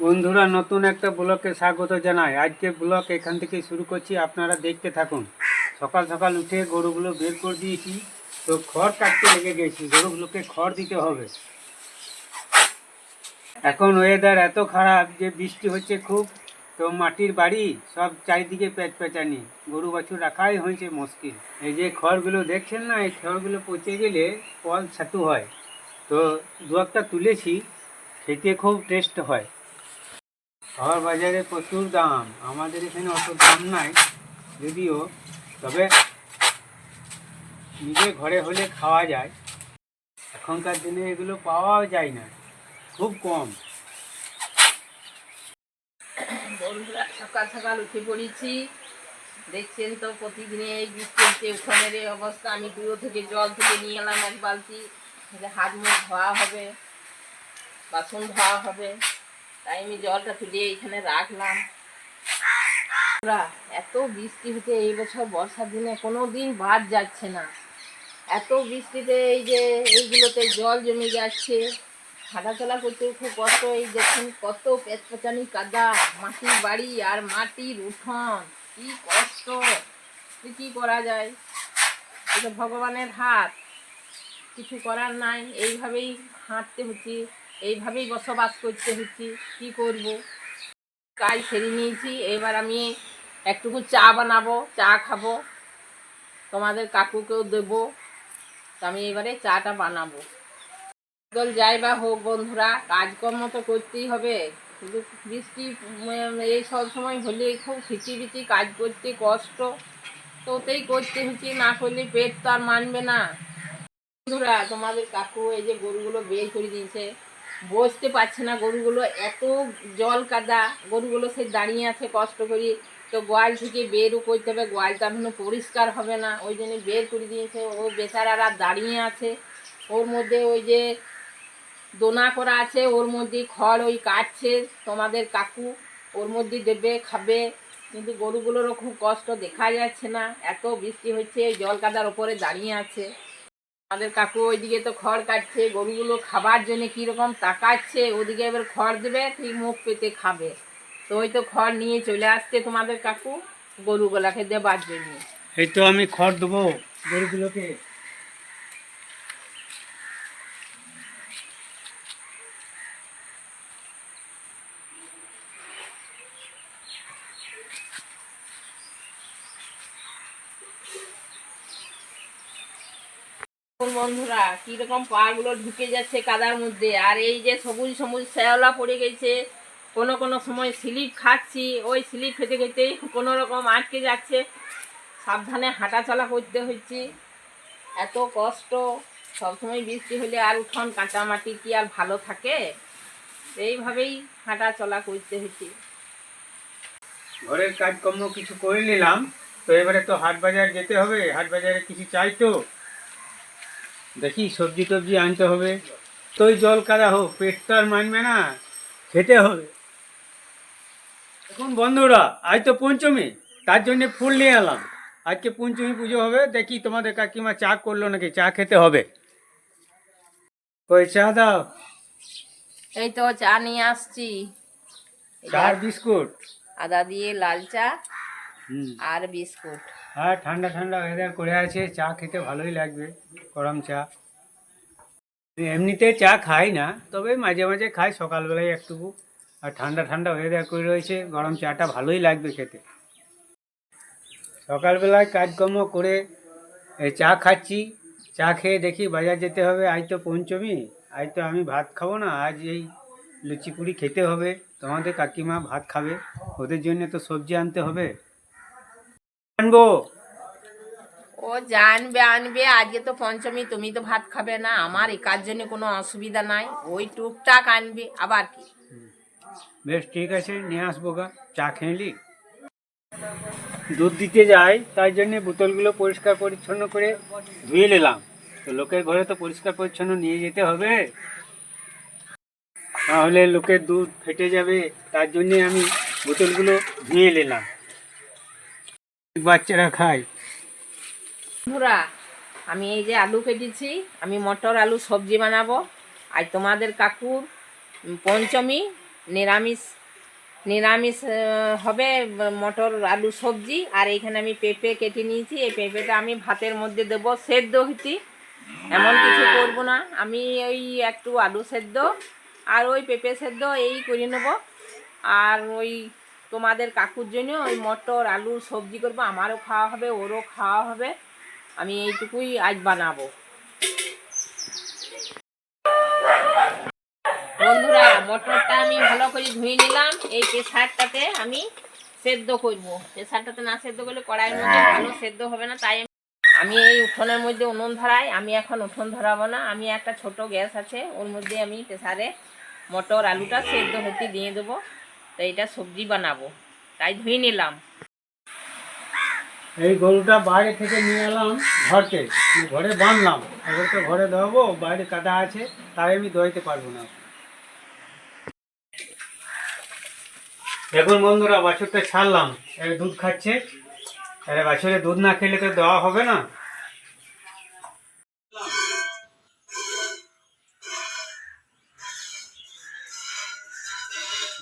বন্ধুরা, নতুন একটা ব্লকে স্বাগত জানাই। আজকে ব্লক এখান থেকে শুরু করছি। আপনারা দেখতে থাকুন। সকাল সকাল উঠে গরুগুলো বের করে দিয়েছি। তো খড় কাটতে লেগে গেছি। গরুগুলোকে খড় দিতে হবে। এখন ওয়েদার এত খারাপ যে বৃষ্টি হচ্ছে খুব। তো মাটির বাড়ি সব চারিদিকে পেঁচ পেঁচানি। গরু বাছুর রাখাই হয়েছে মুশকিল। এই যে খড়গুলো দেখছেন না, এই খড়গুলো পচে গেলে ফল ছাতু হয়। তো দু একটা তুলেছি, খেতে খুব টেস্ট হয়। শহর বাজারে প্রচুর দাম, আমাদের এখানে অত দাম নাই যদিও, তবে নিজে ঘরে হলে খাওয়া যায়। এখনকার দিনে এগুলো পাওয়াও যায় না, খুব কম। বন্ধুরা, সকাল সকাল উঠে পড়েছি। দেখছেন তো প্রতিদিনে এই বৃষ্টিতে উঠোনের এই অবস্থা। আমি দূর থেকে জল থেকে নিয়ে এলাম এক বালতি। হাত মুখ ধোয়া হবে, বাসন ধোয়া হবে, তাই আমি জলটা তুলে এখানে রাখলাম। এত বৃষ্টি হতে এই বছর বর্ষার দিনে কোনো দিন বাদ যাচ্ছে না। এত বৃষ্টিতে এই যে এইগুলোতে জল জমে যাচ্ছে। হাঁটাচলা করতে খুব কষ্ট এই দেখুন কত পেঁচপাচানি কাদা মাটির বাড়ি আর মাটির উঠোন, কি কষ্ট কি করা যায়? এটা ভগবানের হাত, কিছু করার নাই, এইভাবেই হাঁটতে হচ্ছে, এইভাবেই বসবাস করতে হচ্ছে, কি করব? কাজ সেরে নিয়েছি, এবার আমি একটুকু চা বানাবো, চা খাব, তোমাদের কাকুকেও দেবো, তো আমি এবারে চাটা বানাবো। জল যাই বা হোক বন্ধুরা, কাজকর্ম তো করতেই হবে। শুধু বৃষ্টি এই সব সময় হলে খুব খিচি বিচি কাজ করতে কষ্ট। তো ওতেই করতে হচ্ছে, না করলে পেট তো আর মানবে না। বন্ধুরা, তোমাদের কাকু এই যে গরুগুলো বের করে দিয়েছে। বসতে পারছে না গরুগুলো, এত জল কাদা। গরুগুলো সে দাঁড়িয়ে আছে কষ্ট করি। তো গোয়াল থেকে বেরও করতে হবে গোয়ালটা এখনও পরিষ্কার হবে না। ওই জন্য বের করে দিয়েছে। ও বেচারারা দাঁড়িয়ে আছে। ওর মধ্যে ওই যে দোনা করা আছে, ওর মধ্যে খড় ওই কাটছে তোমাদের কাকু, ওর মধ্যে দেবে, খাবে। কিন্তু গরুগুলোরও খুব কষ্ট দেখা যাচ্ছে না, এত বৃষ্টি হচ্ছে জল কাদার ওপরে দাঁড়িয়ে আছে। আমাদের কাকু ওইদিকে তো খড় কাটছে, গরুগুলো খাবার জন্য কীরকম তাকাচ্ছে, ওদিকে এবার খড় দেবে, ঠিক মুখ পেতে খাবে। তো ওই তো খড় নিয়ে চলে আসছে তোমাদের কাকু, গরুগুলাকে দেবার জন্য। এই তো আমি খড় দেবো গরুগুলোকে। বন্ধুরা, কীরকম পাগুলো ঢুকে যাচ্ছে কাদার মধ্যে। আর এই যে সবুজ সবুজ শ্যাওলা পড়ে গেছে, কোনো কোনো সময় স্লিপ খাচ্ছি, ওই স্লিপ খেতে খেতে কোনো রকম আটকে যাচ্ছে। সাবধানে হাঁটা চলা করতে হচ্ছে। এত কষ্ট, সবসময় বৃষ্টি হলে আর উঠোন কাঁচা মাটি কি আর ভালো থাকে? এইভাবেই হাঁটা চলা করতে হচ্ছে। ঘরের কাজকর্ম কিছু করে নিলাম, তো এবারে তো হাট বাজার যেতে হবে হাট বাজারে কিছু চাই তো? দেখি সবজি টবজি আনতে হবে। তোই জল কাদা হোক পেট তো আর মানবে না খেতে হবে। এখন বন্ধুরা আজ তো পঞ্চমী তার জন্য ফুল নিয়ে এলাম। আজকে পঞ্চমী পুজো হবে দেখি তোমাদের কাকিমা চা করল নাকি চা খেতে হবে। ওই চা দাও। এই তো চা নিয়ে আসছি। চা আর বিস্কুট। আদা দিয়ে লাল চা আর বিস্কুট। আর ঠান্ডা ঠান্ডা ওয়েদার করে আছে, চা খেতে ভালোই লাগবে, গরম চা। এমনিতে চা খাই না, তবে মাঝে মাঝে খাই, সকালবেলায় একটুকু। আর ঠান্ডা ঠান্ডা ওয়েদার করে রয়েছে, গরম চাটা ভালোই লাগবে খেতে। সকালবেলায় কাজকর্ম করে চা খাচ্ছি, চা খেয়ে দেখি বাজার যেতে হবে, আজ তো পঞ্চমী, আজ তো আমি ভাত খাব না, আজ এই লুচি পুরি খেতে হবে, তোমাদের কাকিমা ভাত খাবে, ওদের জন্য তো সবজি আনতে হবে। আনব। ও জানবে আনবে। আজকে তো পঞ্চমী তুমি তো ভাত খাবে না। আমার একার জন্য কোনো অসুবিধা নাই। ওই টুকটাক আনবে। আবার কি? বেশ ঠিক আছে নিয়ে আসব গা। চা খেলি দুধ দিতে যাই তাই জন্য বোতলগুলো পরিষ্কার পরিচ্ছন্ন করে ধুয়ে নিলাম। তো লোকের ঘরে তো পরিষ্কার পরিচ্ছন্ন নিয়ে যেতে হবে। তাহলে লোকের দুধ ফেটে যাবে তার জন্যে আমি বোতলগুলো ধুয়ে নিলাম। বাচ্চারা খায়। বন্ধুরা, আমি এই যে আলু কেটেছি, আমি মটর আলু সবজি বানাবো। আর তোমাদের কাকুর পঞ্চমী নিরামিষ নিরামিষ হবে মটর আলু সবজি। আর এইখানে আমি পেঁপে কেটে নিয়েছি। এই পেঁপেটা আমি ভাতের মধ্যে দেবো, সেদ্ধ হইতে। এমন কিছু করব না। আমি ওই একটু আলু সেদ্ধ, আর ওই পেঁপে সেদ্ধ এই করে নেব। আর ওই তোমাদের কাকুর জন্য ওই মটর আলু সবজি করব আমারও খাওয়া হবে ওরও খাওয়া হবে। আমি এইটুকুই আজ বানাবো। বন্ধুরা মটরটা আমি ভালো করে ধুয়ে নিলাম। এই প্রেসারটাতে আমি সেদ্ধ করব। প্রেসারটাতে না সেদ্ধ করলে কড়াইয়ের মধ্যে ভালো সেদ্ধ হবে না তাই আমি এই উঠোনের মধ্যে উনুন ধরাই। আমি এখন উঠোন ধরাবো না। আমি একটা ছোট গ্যাস আছে ওর মধ্যে আমি প্রেসারে মটর আলুটা সেদ্ধ হতে দিয়ে দেবো। তো এটা সবজি বানাবো। তাই ধুয়ে নিলাম। এই গরুটা বাইরে থেকে নিয়ে এলাম ঘরকে। ঘরে বাঁধলাম। তো ঘরে দেবো বাইরে কাটা আছে, তাই আমি দইতে পারব না। দেখুন বন্ধুরা, বাছুরটা ছাড়লাম। এর দুধ খাচ্ছে। আরে বাছুরে দুধ না খেলে তো দেওয়া হবে না।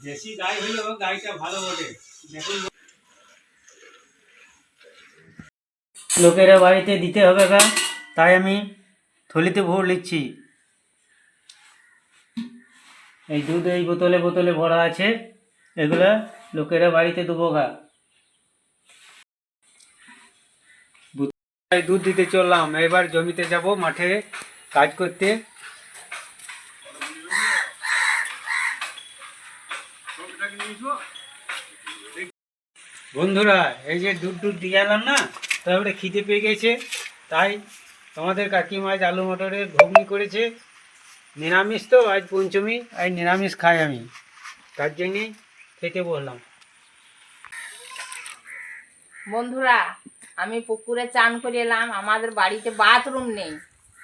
দেশি গাই গাইটা ভালো লোকেরা বাড়িতে দিতে হবে গা তাই আমি থলিতে ভোর নিচ্ছি এই দুধ এই বোতলে বোতলে ভরা আছে, এগুলা লোকেরা বাড়িতে দেবো গা। দুধ দিতে চললাম, এবার জমিতে যাব, মাঠে কাজ করতে। বন্ধুরা, এই যে দুধ দুধ দিয়ে এলাম না তারপরে খিদে পেয়ে গেছে। তাই তোমাদের কাকিমা আলু মটরের ঘুগনি করেছে। নিরামিষ তো, আজ পঞ্চমী, আজ নিরামিষ খাই আমি। তার জন্যে খেতে বললাম। বন্ধুরা, আমি পুকুরে চান করে এলাম, আমাদের বাড়িতে বাথরুম নেই।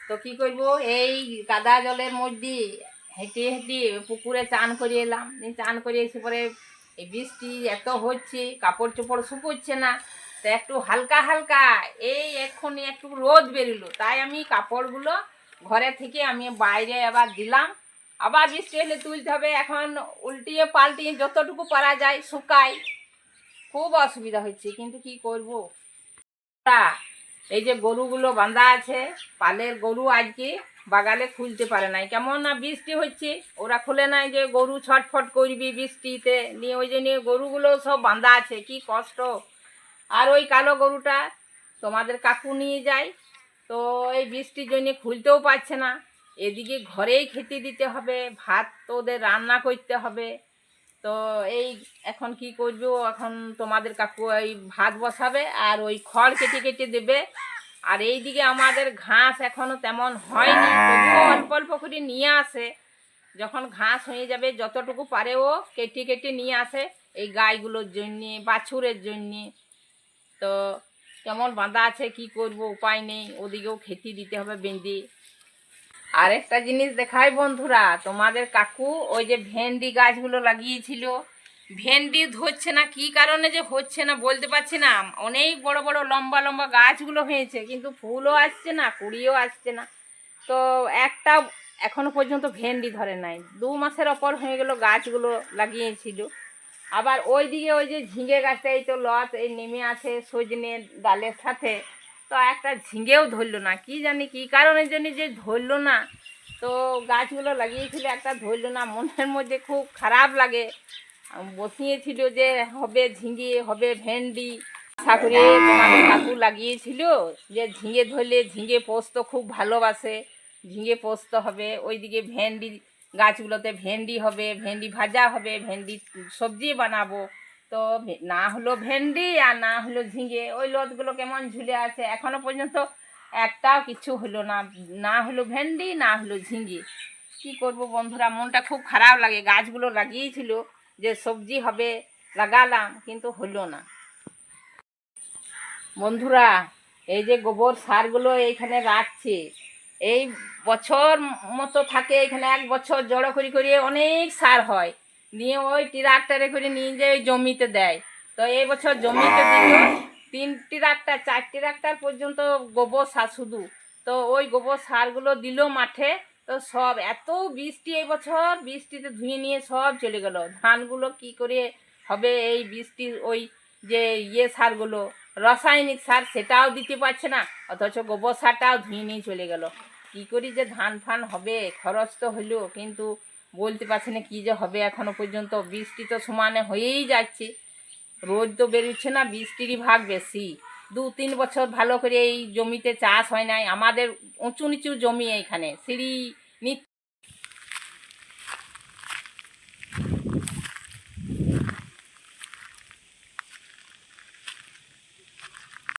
তো কি করব? এই কাদা জলের মধ্যে হেঁটে হেঁটে পুকুরে চান করে এলাম। চান করে এসে পরে এই বৃষ্টি এত হচ্ছে কাপড় চোপড় শুকোচ্ছে না তো একটু হালকা হালকা এই এক্ষুনি একটু রোদ বেরোলো। তাই আমি কাপড়গুলো ঘরে থেকে আমি বাইরে আবার দিলাম। আবার বৃষ্টি হলে তুলতে হবে এখন উল্টিয়ে পাল্টিয়ে যতটুকু পারা যায় শুকাই। খুব অসুবিধা হচ্ছে কিন্তু কি করব? তা, এই যে গরুগুলো বাঁধা আছে পালের গরু আজকে বাগালে খুলতে পারে নাই। কেমন না বৃষ্টি হচ্ছে, ওরা খুলে নাই যে গরু ছটফট করবি বৃষ্টিতে। নিয়ে ওই জন্য গরুগুলো সব বাঁধা আছে, কি কষ্ট। আর ওই কালো গরুটা তোমাদের কাকু নিয়ে যায়, তো এই বৃষ্টির জন্য খুলতেও পারছে না। এদিকে ঘরেই খেতে দিতে হবে, ভাত তো ওদের রান্না করতে হবে। তো এই এখন কি করব, এখন তোমাদের কাকু ওই ভাত বসাবে আর ওই খড় কেটে কেটে দেবে। আর এইদিকে আমাদের ঘাস এখনও তেমন হয়নি অল্প অল্প করে নিয়ে আসে। যখন ঘাস হয়ে যাবে, যতটুকু পারে ও কেটে কেটে নিয়ে আসে এই গাইগুলোর জন্যে, বাছুরের জন্যে। তো কেমন বাঁধা আছে, কি করব, উপায় নেই, ওদিকেও খেতে দিতে হবে বেঁধে। আরেকটা জিনিস দেখাই বন্ধুরা, তোমাদের কাকু ওই যে ভেন্ডি গাছগুলো লাগিয়েছিল ভেন্ডি ধরছে না, কি কারণে যে হচ্ছে না বলতে পারছি না। অনেক বড় বড় লম্বা লম্বা গাছগুলো হয়েছে, কিন্তু ফুলও আসছে না, কুড়িও আসছে না। তো একটা এখনও পর্যন্ত ভেন্ডি ধরে নাই। দু মাসের ওপর হয়ে গেল গাছগুলো লাগিয়েছিল। আবার ওই দিকে ওই যে ঝিঙে গাছটা এই তো লত, এই নেমে আছে সজনে ডালের সাথে। তো একটা ঝিঙেও ধরলো না, কি জানি কি কারণের জন্য যে ধরলো না। তো গাছগুলো লাগিয়েছিল, একটা ধরলো না, মনের মধ্যে খুব খারাপ লাগে। বসিয়েছিল যে হবে ঝিঙে, হবে ভেন্ডি। আশা করে তোমাদের কাকু লাগিয়েছিল যে ঝিঙে ধরলে ঝিঙে পোস্ত খুব ভালোবাসে। ঝিঙে পোস্ত হবে, ওইদিকে ভেন্ডি, গাছগুলোতে ভেন্ডি হবে, ভেন্ডি ভাজা হবে, ভেন্ডি সবজি বানাবো। তো না হলো ভেন্ডি আর না হলো ঝিঙে, ওই লতগুলো কেমন ঝুলে আছে এখনও পর্যন্ত একটাও কিছু হলো না। না হলো ভেন্ডি, না হলো ঝিঙে। কি করব বন্ধুরা, মনটা খুব খারাপ লাগে, গাছগুলো লাগিয়েছিল। যে সবজি হবে, লাগালাম, কিন্তু হলো না। বন্ধুরা, এই যে গোবর সারগুলো এইখানে রাখছে, এই বছর মতো থাকে, এখানে এক বছর জড়ো করি করে অনেক সার হয়। নিয়ে ওই ট্রাক্টরে করে নিয়ে যেয়ে ওই জমিতে দেয়। তো এই বছর জমিতে দিল তিনটি ট্রাক্টার চারটি ট্রাক্টার পর্যন্ত গোবর সার শুধু। তো ওই গোবর সারগুলো দিল মাঠে তো সব এত বৃষ্টি এই বছর, বৃষ্টিতে ধুয়ে নিয়ে সব চলে গেল। ধানগুলো কি করে হবে এই বৃষ্টির ওই যে ইয়ে সারগুলো? রাসায়নিক সার সেটাও দিতে পারছে না, অথচ গোবর সারটাও ধুয়ে নিয়ে চলে গেল। কি করি যে ধান ফান হবে, খরচ তো হলো, কিন্তু বলতে পারছি না কী যে হবে এখনও পর্যন্ত। বৃষ্টি তো সমানে হয়েই যাচ্ছে। রোদ তো বেরোচ্ছে না, বৃষ্টিরই ভাগ বেশি। দু তিন বছর ভালো করে এই জমিতে চাষ হয় নাই। আমাদের উঁচু নিচু জমি এইখানে, সিঁড়ি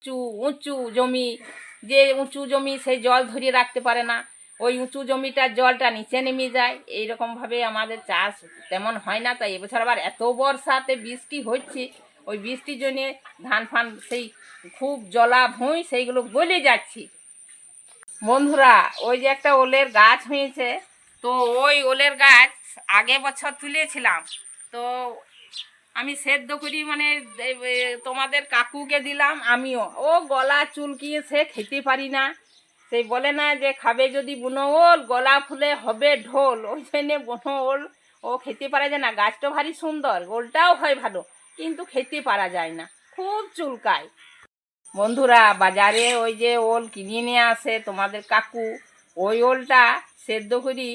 উঁচু উঁচু জমি, যে উঁচু জমি সেই জল ধরিয়ে রাখতে পারে না, ওই উঁচু জমিটার জলটা নিচে নেমে যায়। এইরকমভাবে আমাদের চাষ তেমন হয় না, তাই এবছর আবার এত বর্ষাতে বৃষ্টি হচ্ছে। ওই বৃষ্টির জন্যে ধান ফান সেই খুব জলা ভুঁই সেইগুলো গলে যাচ্ছি। বন্ধুরা, ওই যে একটা ওলের গাছ হয়েছে, তো ওই ওলের গাছ আগে বছর তুলেছিলাম। তো আমি সেদ্ধ করি মানে তোমাদের কাকুকে দিলাম, আমিও। ও গলা চুলকিয়ে সে খেতে পারি না। সেই বলে না যে খাবে যদি বুনো ওল, গলা ফুলে হবে ঢোল। ওই জন্যে বুনো ওল ও খেতে পারা যায় না। গাছটা ভারী সুন্দর, ওলটাও হয় ভালো। কিন্তু খেতে পারা যায় না। খুব চুলকায়। বন্ধুরা, বাজারে ওই যে ওল কিনে নিয়ে আসে তোমাদের কাকু, ওই ওলটা সেদ্ধ করি,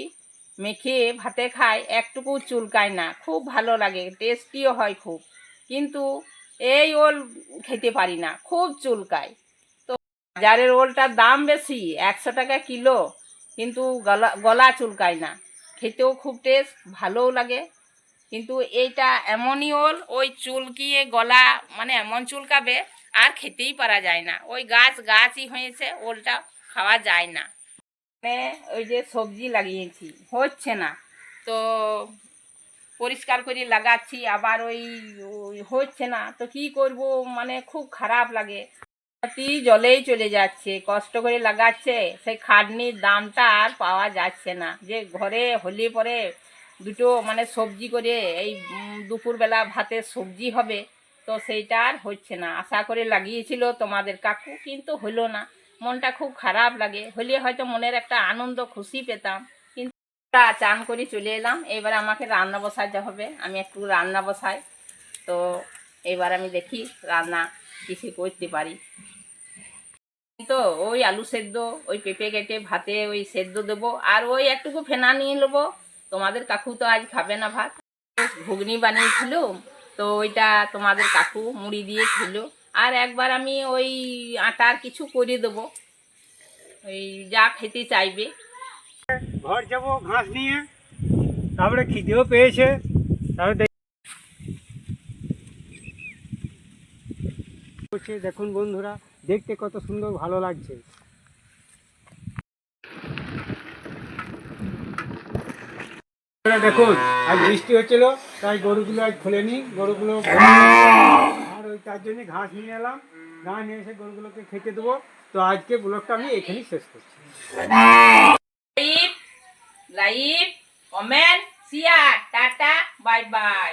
মেখে ভাতে খায়, একটুকু চুলকায় না। খুব ভালো লাগে টেস্টিও হয় খুব। কিন্তু এই ওল খেতে পারি না, খুব চুলকায়। তো বাজারের ওলটার দাম বেশি, একশো টাকা কিলো, কিন্তু গলা গলা চুলকায় না। খেতেও খুব টেস্ট ভালোও লাগে। কিন্তু এইটা এমনই ওল, ওই চুলকিয়ে গলা মানে এমন চুলকাবে, আর খেতেই পারা যায় না। ওই গাছ গাছই হয়েছে, ওলটা খাওয়া যায় না। মানে ওই যে সবজি লাগিয়েছি, হচ্ছে না। তো পরিষ্কার করে লাগাচ্ছি, আবার ওই হচ্ছে না। তো কি করব মানে খুব খারাপ লাগে। জলেই চলে যাচ্ছে, কষ্ট করে লাগাচ্ছে, সেই খাটনির দামটা আর পাওয়া যাচ্ছে না। যে ঘরে হলে পরে দুটো মানে সবজি করে এই দুপুরবেলা ভাতে সবজি হবে, তো সেইটা আর হচ্ছে না। আশা করে লাগিয়েছিল তোমাদের কাকু, কিন্তু হলো না। মনটা খুব খারাপ লাগে। হলে হয়তো মনের একটা আনন্দ, খুশি পেতাম। কিন্তু চান করে চলে এলাম। এবার আমাকে রান্না বসাতে হবে। আমি একটু রান্না বসাই। তো এবার আমি দেখি রান্না কিছু করতে পারি। তো ওই আলু সেদ্ধ, ওই পেঁপে কেটে ভাতে ওই সেদ্ধ দেবো। আর ওই একটুকু ফেনা নিয়ে নেব। তোমাদের কাকু তো আজ খাবে না ভাত। ঘুগনি বানিয়েছিল, তো ওইটা তোমাদের কাকু মুড়ি দিয়ে ছিল আর একবার আমি ওই আটার কিছু করে দেবো। ওই যা খেতে চাইবে। ঘর যাব, ঘাস নিয়ে। তারপরে খিদেও পেয়েছে। দেখুন বন্ধুরা, দেখতে কত সুন্দর ভালো লাগছে। দেখুন, আজ বৃষ্টি হচ্ছিল, তাই গরুগুলো আজ খুলেনি। গরুগুলো আর ওই তার জন্য ঘাস নিয়ে এলাম। ঘাস নিয়ে এসে গরুগুলোকে খেতে দেবো। তো আজকে ব্লগটা আমি এখানেই শেষ করছি। Live live, comment share tata bye bye